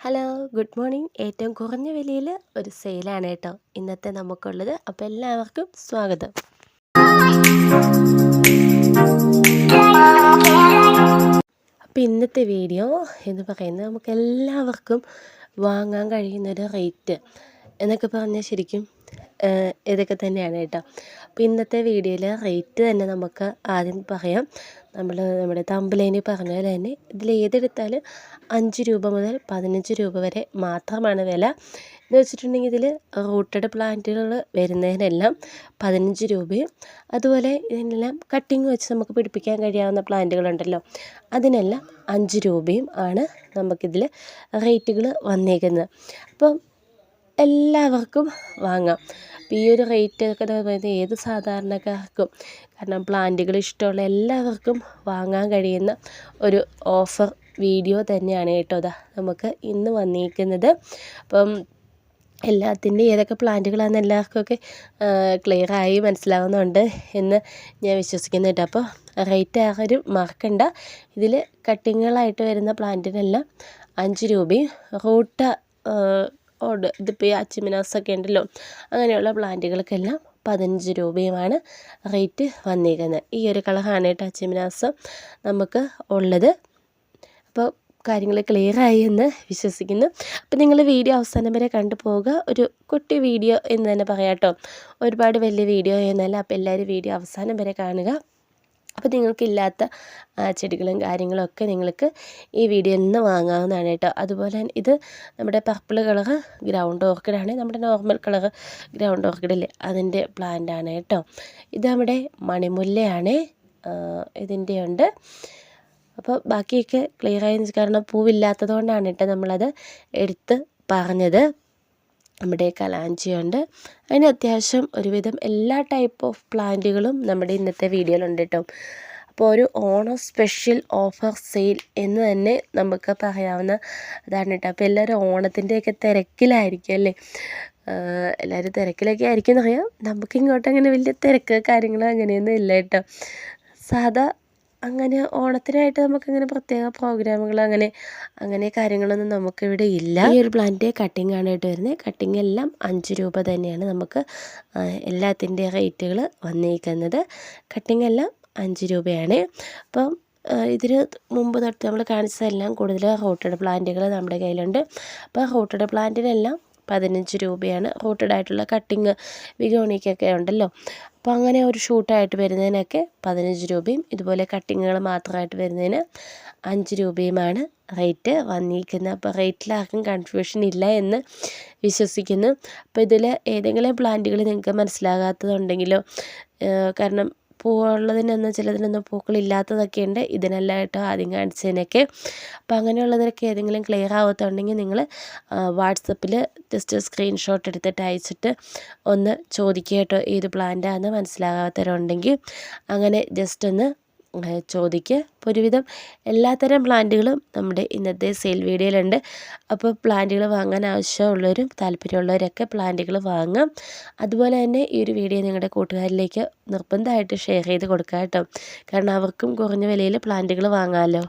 Hello good morning ഏറ്റവും കുറഞ്ഞ വിലയിൽ ഒരു സെയിലാണ് കേട്ടോ. ഇന്നത്തെ നമുക്കുള്ളത്. അപ്പോൾ എല്ലാവർക്കും സ്വാഗതം. അപ്പോൾ ഇന്നത്തെ വീഡിയോ എന്ന് പറയുന്നത് നമുക്ക് എല്ലാവർക്കും വാങ്ങാൻ കഴിയുന്നൊരു റേറ്റ് എന്നൊക്കെ പറഞ്ഞാൽ ശരിക്കും ഇതൊക്കെ തന്നെയാണ് കേട്ടോ. അപ്പോൾ ഇന്നത്തെ വീഡിയോയിൽ റേറ്റ് തന്നെ നമുക്ക് ആദ്യം പറയാം. നമ്മൾ നമ്മുടെ തമ്പലേനി പറഞ്ഞ പോലെ തന്നെ ഇതിൽ ഏതെടുത്താലും അഞ്ച് രൂപ മുതൽ പതിനഞ്ച് രൂപ വരെ മാത്രമാണ് വില. എന്ന് വെച്ചിട്ടുണ്ടെങ്കിൽ ഇതിൽ റൂട്ടഡ് പ്ലാന്റുകൾ വരുന്നതിനെല്ലാം പതിനഞ്ച് രൂപയും അതുപോലെ ഇതിനെല്ലാം കട്ടിങ് വെച്ച് നമുക്ക് പിടിപ്പിക്കാൻ കഴിയാവുന്ന പ്ലാന്റുകളുണ്ടല്ലോ അതിനെല്ലാം അഞ്ച് രൂപയും ആണ് നമുക്കിതിൽ റേറ്റുകൾ വന്നേക്കുന്നത്. അപ്പം എല്ലാവർക്കും വാങ്ങാം. അപ്പോൾ ഈ ഒരു റേറ്റ് ഒക്കെ എന്ന് പറയുന്നത് ഏത് സാധാരണക്കാർക്കും കാരണം പ്ലാന്റുകൾ ഇഷ്ടമുള്ള എല്ലാവർക്കും വാങ്ങാൻ കഴിയുന്ന ഒരു ഓഫർ വീഡിയോ തന്നെയാണ് കേട്ടോ അതാ നമുക്ക് ഇന്ന് വന്നിരിക്കുന്നത്. അപ്പം എല്ലാത്തിന്റെ ഏതൊക്കെ പ്ലാന്റുകളാണെന്ന് എല്ലാവർക്കൊക്കെ ക്ലിയറായി മനസ്സിലാവുന്നുണ്ട് എന്ന് ഞാൻ വിശ്വസിക്കുന്നു കേട്ടോ. അപ്പോൾ റേറ്റ് ആരും മറക്കണ്ട. ഇതിൽ കട്ടിങ്ങുകളായിട്ട് വരുന്ന പ്ലാന്റിനെല്ലാം അഞ്ച് രൂപയും റൂട്ട് ഓട് ഇതിപ്പോൾ ഈ അച്ചിമിനാസൊക്കെ ഉണ്ടല്ലോ അങ്ങനെയുള്ള പ്ലാന്റുകൾക്കെല്ലാം പതിനഞ്ച് രൂപയുമാണ് റേറ്റ് വന്നിരിക്കുന്നത് ഈ ഒരു കളറാണ് കേട്ടോ അച്ചിമിനാസ് നമുക്ക് ഉള്ളത്. അപ്പോൾ കാര്യങ്ങൾ ക്ലിയറായി എന്ന് വിശ്വസിക്കുന്നു. അപ്പോൾ നിങ്ങൾ വീഡിയോ അവസാനം വരെ കണ്ടു പോവുക. ഒരു കുട്ടി വീഡിയോ എന്ന് തന്നെ പറയാം കേട്ടോ. ഒരുപാട് വലിയ വീഡിയോ എന്നല്ല അപ്പോൾ എല്ലാവരും വീഡിയോ അവസാനം വരെ കാണുക. അപ്പോൾ നിങ്ങൾക്കില്ലാത്ത ചെടികളും കാര്യങ്ങളും ഒക്കെ നിങ്ങൾക്ക് ഈ വീഡിയോയിൽ നിന്ന് വാങ്ങാവുന്നതാണ് കേട്ടോ. അതുപോലെ തന്നെ ഇത് നമ്മുടെ പർപ്പിൾ കളർ ഗ്രൗണ്ട് ഓർക്കിഡാണ് നമ്മുടെ നോർമൽ കളർ ഗ്രൗണ്ട് ഓർക്കിഡില്ലേ അതിന്റെ പ്ലാന്റ് ആണ് കേട്ടോ. ഇത് നമ്മുടെ മണിമുല്ലയാണ്. ഇതിന്റെ ഉണ്ട്. അപ്പോൾ ബാക്കിയൊക്കെ ക്ലിയർ ആയി കാരണം പൂവില്ലാത്തത് കൊണ്ടാണ് കേട്ടോ നമ്മളത് എടുത്ത് പറഞ്ഞത്. നമ്മുടെ കലാഞ്ചിയുണ്ട്. അതിന് അത്യാവശ്യം ഒരുവിധം എല്ലാ ടൈപ്പ് ഓഫ് പ്ലാന്റുകളും നമ്മുടെ ഇന്നത്തെ വീഡിയോയിലുണ്ട് കേട്ടോ അപ്പോൾ ഒരു ഓണം സ്പെഷ്യൽ ഓഫർ സെയിൽ എന്ന് തന്നെ നമുക്ക് പറയാവുന്ന ഇതാണ് കേട്ടോ അപ്പോൾ എല്ലാവരും ഓണത്തിന്റെയൊക്കെ തിരക്കിലായിരിക്കും അല്ലേ? എല്ലാവരും തിരക്കിലൊക്കെ ആയിരിക്കും എന്നറിയാം നമുക്കിങ്ങോട്ട് അങ്ങനെ വലിയ തിരക്ക് കാര്യങ്ങളോ അങ്ങനെയൊന്നും ഇല്ല കേട്ടോ സാധാ അങ്ങനെ ഓണത്തിനായിട്ട് നമുക്കങ്ങനെ പ്രത്യേക പ്രോഗ്രാമുകൾ അങ്ങനെ അങ്ങനെ കാര്യങ്ങളൊന്നും നമുക്കിവിടെ ഇല്ല. ഈ ഒരു പ്ലാന്റ് കട്ടിങ് ആണ് ഇട്ട് വരുന്നത് കട്ടിങ് എല്ലാം അഞ്ച് രൂപ തന്നെയാണ് നമുക്ക് എല്ലാത്തിന്റെ റേറ്റുകൾ വന്നിരിക്കുന്നത് കട്ടിങ് എല്ലാം അഞ്ച് രൂപയാണ്. അപ്പം ഇതിന് മുമ്പ് തൊട്ട് നമ്മൾ കാണിച്ചതെല്ലാം കൂടുതൽ റോട്ടഡ് പ്ലാന്റുകൾ നമ്മുടെ കയ്യിലുണ്ട്. അപ്പോൾ റോട്ടഡ് പ്ലാന്റിനെല്ലാം പതിനഞ്ച് രൂപയാണ്. റൂട്ടഡ് ആയിട്ടുള്ള കട്ടിങ് വിഗോണിക്കൊക്കെ ഉണ്ടല്ലോ. അപ്പോൾ അങ്ങനെ ഒരു ഷൂട്ടായിട്ട് വരുന്നതിനൊക്കെ പതിനഞ്ച് രൂപയും ഇതുപോലെ കട്ടിങ്ങുകൾ മാത്രമായിട്ട് വരുന്നതിന് അഞ്ച് രൂപയുമാണ് റേറ്റ് വന്നിരിക്കുന്നത്. അപ്പോൾ റേറ്റിൽ ആർക്കും കൺഫ്യൂഷൻ ഇല്ല എന്ന് വിശ്വസിക്കുന്നു. അപ്പോൾ ഇതിൽ ഏതെങ്കിലും പ്ലാന്റുകൾ നിങ്ങൾക്ക് മനസ്സിലാകാത്തതുണ്ടെങ്കിലോ കാരണം പൂവുള്ളതിനൊന്നും ചിലതിനൊന്നും പൂക്കളില്ലാത്തതൊക്കെ ഉണ്ട് ഇതിനെല്ലാം കേട്ടോ ആദ്യം കാണിച്ചതിനൊക്കെ. അപ്പോൾ അങ്ങനെയുള്ളതിനൊക്കെ ഏതെങ്കിലും ക്ലിയർ ആവത്തുണ്ടെങ്കിൽ നിങ്ങൾ വാട്സപ്പിൽ ജസ്റ്റ് സ്ക്രീൻഷോട്ട് എടുത്തിട്ട് അയച്ചിട്ട് ഒന്ന് ചോദിക്കുക കേട്ടോ. ഏത് പ്ലാന്റാണെന്ന് മനസ്സിലാകാത്തവരുണ്ടെങ്കിൽ. അങ്ങനെ ജസ്റ്റ് ഒന്ന് ചോദിക്കുക അപ്പോൾ ഒരുവിധം എല്ലാത്തരം പ്ലാന്റുകളും നമ്മുടെ ഇന്നത്തെ സെയിൽ വീഡിയോയിലുണ്ട്. അപ്പോൾ പ്ലാന്റുകൾ വാങ്ങാൻ ആവശ്യമുള്ളവരും താല്പര്യമുള്ളവരൊക്കെ പ്ലാന്റുകൾ വാങ്ങാം. അതുപോലെ തന്നെ ഈ ഒരു വീഡിയോ നിങ്ങളുടെ കൂട്ടുകാരിലേക്ക് നിർബന്ധമായിട്ട് ഷെയർ ചെയ്ത് കൊടുക്കുക കേട്ടോ. കാരണം അവർക്കും കുറഞ്ഞ വിലയിൽ പ്ലാന്റുകൾ വാങ്ങാമല്ലോ